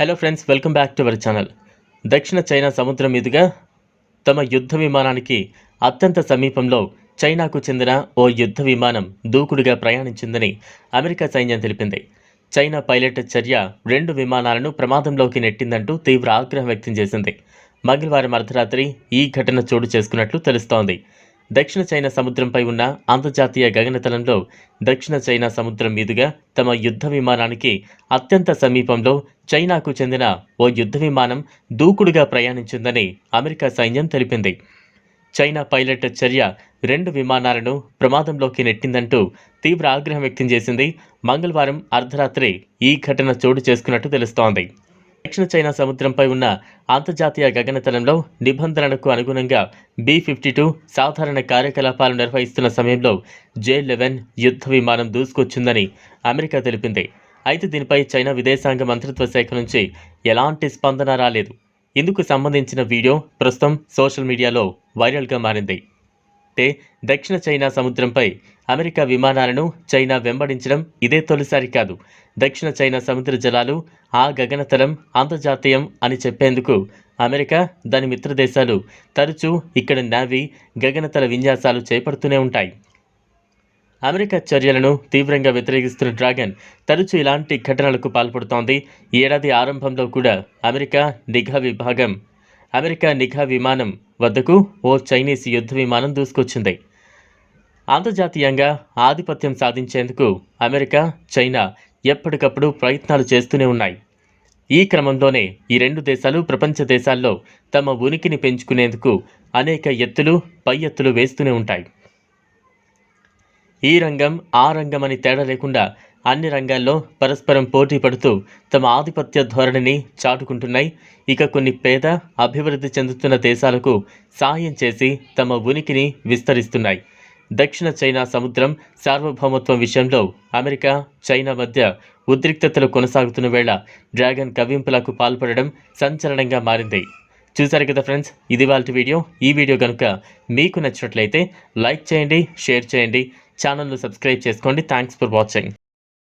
Hello friends welcome back to our channel దక్షిణ China సముద్రం మీదుగా తమ యుద్ధ విమానానికి అత్యంత సమీపంలో చైనాకు చెందిన ఓ యుద్ధ విమానం దూకుడుగా ప్రయాణించిందని అమెరికా సైన్యం తెలిపింది. చైనా పైలట్ చర్య రెండు విమానాలను ప్రమాదంలోకి నెట్టిందంటూ తీవ్ర ఆగ్రహం వ్యక్తం చేసింది. మంగళవారం అర్ధరాత్రి ఈ ఘటన చోటు చేసుకున్నట్లు తెలుస్తోంది. దక్షిణ చైనా సముద్రంపై ఉన్న అంతర్జాతీయ గగనతలంలో దక్షిణ చైనా సముద్రం మీదుగా తమ యుద్ధ విమానానికి అత్యంత సమీపంలో చైనాకు చెందిన ఓ యుద్ధ విమానం దూకుడుగా ప్రయాణించిందని అమెరికా సైన్యం తెలిపింది. చైనా పైలట్ చర్య రెండు విమానాలను ప్రమాదంలోకి నెట్టిందంటూ తీవ్ర ఆగ్రహం వ్యక్తం చేసింది. మంగళవారం అర్ధరాత్రి ఈ ఘటన చోటు చేసుకున్నట్టు తెలుస్తోంది. దక్షిణ చైనా సముద్రంపై ఉన్న అంతర్జాతీయ గగనతలంలో నిబంధనలకు అనుగుణంగా బి ఫిఫ్టీ టూ సాధారణ కార్యకలాపాలు నిర్వహిస్తున్న సమయంలో జే లెవెన్ యుద్ధ విమానం దూసుకొచ్చిందని అమెరికా తెలిపింది. అయితే దీనిపై చైనా విదేశాంగ మంత్రిత్వ శాఖ నుంచి ఎలాంటి స్పందన రాలేదు. ఇందుకు సంబంధించిన వీడియో ప్రస్తుతం సోషల్ మీడియాలో వైరల్గా మారింది. అంటే దక్షిణ చైనా సముద్రంపై అమెరికా విమానాలను చైనా వెంబడించడం ఇదే తొలిసారి కాదు. దక్షిణ చైనా సముద్ర జలాలు ఆ గగనతలం అంతర్జాతీయం అని చెప్పేందుకు అమెరికా దాని మిత్రదేశాలు తరచూ ఇక్కడ నావీ గగనతల విన్యాసాలు చేపడుతూనే ఉంటాయి. అమెరికా చర్యలను తీవ్రంగా వ్యతిరేకిస్తున్న డ్రాగన్ తరచూ ఇలాంటి ఘటనలకు పాల్పడుతోంది. ఏడాది ఆరంభంలో కూడా అమెరికా నిఘా విభాగం అమెరికా నిఘా విమానం వద్దకు ఓ చైనీస్ యుద్ధ విమానం దూసుకొచ్చింది. అంతర్జాతీయంగా ఆధిపత్యం సాధించేందుకు అమెరికా చైనా ఎప్పటికప్పుడు ప్రయత్నాలు చేస్తూనే ఉన్నాయి. ఈ క్రమంలోనే ఈ రెండు దేశాలు ప్రపంచ దేశాల్లో తమ ఉనికిని పెంచుకునేందుకు అనేక ఎత్తులు పై ఎత్తులు వేస్తూనే ఉంటాయి. ఈ రంగం ఆ రంగం అని తేడా లేకుండా అన్ని రంగాల్లో పరస్పరం పోటీ పడుతూ తమ ఆధిపత్య ధోరణిని చాటుకుంటున్నాయి. ఇక కొన్ని పేద అభివృద్ధి చెందుతున్న దేశాలకు సాయం చేసి తమ ఉనికిని విస్తరిస్తున్నాయి. దక్షిణ చైనా సముద్రం సార్వభౌమత్వం విషయంలో అమెరికా చైనా మధ్య ఉద్రిక్తతలు కొనసాగుతున్న వేళ డ్రాగన్ కవ్వింపులకు పాల్పడడం సంచలనంగా మారింది. చూసారు కదా ఫ్రెండ్స్ ఇది వాళ్ళ వీడియో. ఈ వీడియో కనుక మీకు నచ్చినట్లయితే లైక్ చేయండి షేర్ చేయండి. ఛానల్ను సబ్స్క్రైబ్ చేసుకోండి. Thanks for watching.